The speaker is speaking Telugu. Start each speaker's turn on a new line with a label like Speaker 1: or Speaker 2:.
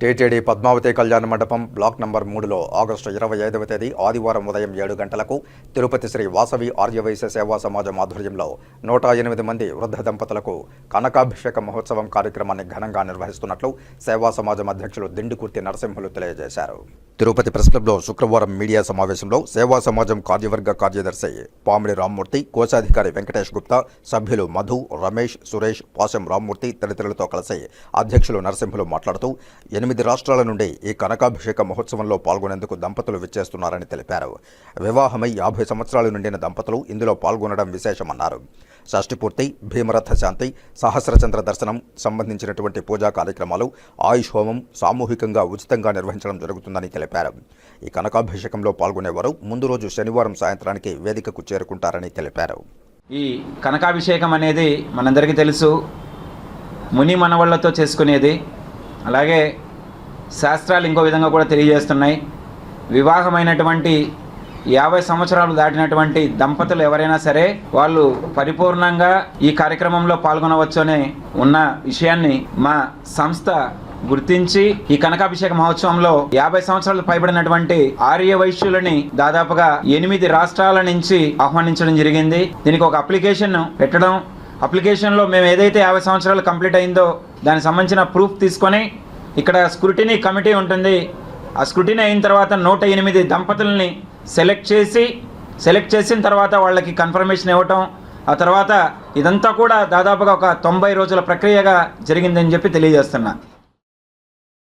Speaker 1: టీటీడీ పద్మావతి కళ్యాణ మండపం బ్లాక్ నంబర్ మూడులో ఆగస్టు ఇరవై ఐదవ తేదీ ఆదివారం ఉదయం ఏడు గంటలకు తిరుపతి శ్రీ వాసవి ఆర్యవైశ్య సేవా సమాజం ఆధ్వర్యంలో నూట ఎనిమిది మంది వృద్ధ దంపతులకు కనకాభిషేక మహోత్సవం కార్యక్రమాన్ని ఘనంగా నిర్వహిస్తున్నట్లు సేవా సమాజం అధ్యక్షులు దిండుకుర్తి నరసింహులు తెలియజేశారు. తిరుపతి ప్రెస్ క్లబ్లో శుక్రవారం మీడియా సమావేశంలో సేవా సమాజం కార్యవర్గ కార్యదర్శి పామిడి రామ్మూర్తి కోశాధికారి వెంకటేష్ గుప్తా సభ్యులు మధు రమేష్ సురేష్ పాశం రామ్మూర్తి తదితరులతో కలిసి అధ్యక్షులు నరసింహులు మాట్లాడుతూ ఎనిమిది రాష్ట్రాల నుండి ఈ కనకాభిషేక మహోత్సవంలో పాల్గొనేందుకు దంపతులు విచ్చేస్తున్నారని తెలిపారు. వివాహమై యాభై సంవత్సరాలు నిండిన దంపతులు ఇందులో పాల్గొనడం విశేషమన్నారు. షష్టిపూర్తి భీమరథ శాంతి సహస్రచంద్ర దర్శనం సంబంధించినటువంటి పూజా కార్యక్రమాలు ఆయుష్ హోమం సామూహికంగా ఉచితంగా నిర్వహించడం జరుగుతుందని తెలిపారు. ఈ కనకాభిషేకంలో పాల్గొనేవారు ముందు రోజు శనివారం సాయంత్రానికి వేదికకు చేరుకుంటారని తెలిపారు.
Speaker 2: ఈ కనకాభిషేకం అనేది మనందరికీ తెలుసు. ముని మనవళ్ళతో చేసుకునేది. అలాగే శాస్త్రాలు ఇంకో విధంగా కూడా తెలియజేస్తున్నాయి. వివాహమైనటువంటి యాభై సంవత్సరాలు దాటినటువంటి దంపతులు ఎవరైనా సరే వాళ్ళు పరిపూర్ణంగా ఈ కార్యక్రమంలో పాల్గొనవచ్చు అనే ఉన్న విషయాన్ని మా సంస్థ గుర్తించి ఈ కనకాభిషేక మహోత్సవంలో యాభై సంవత్సరాలు పైబడినటువంటి ఆర్య వైశ్యులని దాదాపుగా ఎనిమిది రాష్ట్రాల నుంచి ఆహ్వానించడం జరిగింది. దీనికి ఒక అప్లికేషన్ పెట్టడం. అప్లికేషన్లో మేము ఏదైతే యాభై సంవత్సరాలు కంప్లీట్ అయిందో దానికి సంబంధించిన ప్రూఫ్ తీసుకొని ఇక్కడ స్క్రూటినీ కమిటీ ఉంటుంది. ఆ స్క్రూటినీ అయిన తర్వాత నూట ఎనిమిది దంపతుల్ని సెలెక్ట్ చేసి సెలెక్ట్ చేసిన తర్వాత వాళ్ళకి కన్ఫర్మేషన్ ఇవ్వటం ఆ తర్వాత ఇదంతా కూడా దాదాపుగా ఒక తొంభై రోజుల ప్రక్రియగా జరిగిందని చెప్పి తెలియజేస్తున్నా.